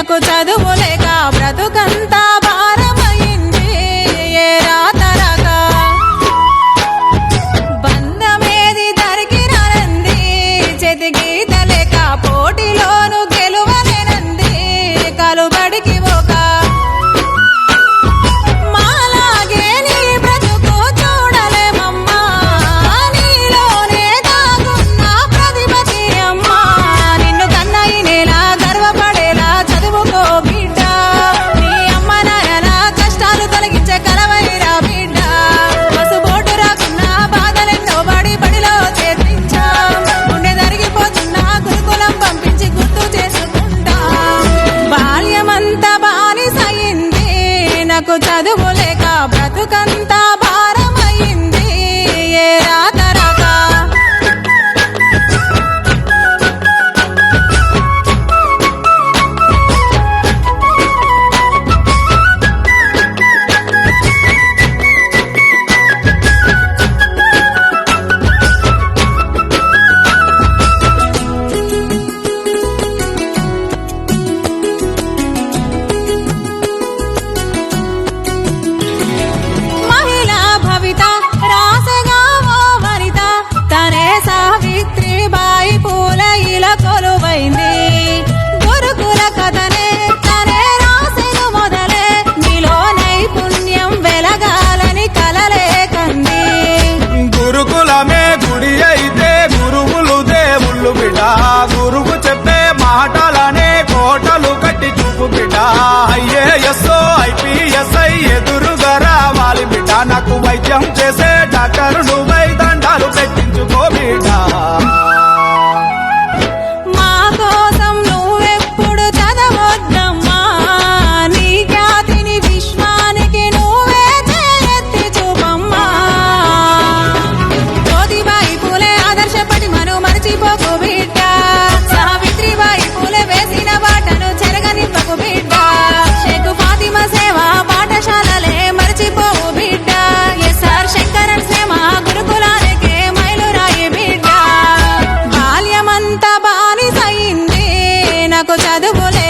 నాకు చదువులేక బ్రతుకంతా భారమైంది. ఏ రాతరగా బంధమేది దరికి రంది చెతికి తలేక పోటీలోను గెలువలేనంది. కలుబడికి నాకు చదువు లేక బ్రతుకంతా చూడు బిడ్డ. గురువు చెప్పే మాటలనే కోటలు కట్టి చూపు బిడ్డ ఐఏఎస్ఓ ఐపీఎస్ఐ ఎదురుగా రావాలి బిడ్డ. నాకు వైద్యం చేసే డాక్టర్ నువ్వై దండాలు పెట్టించుకో బిడ్డ. বলে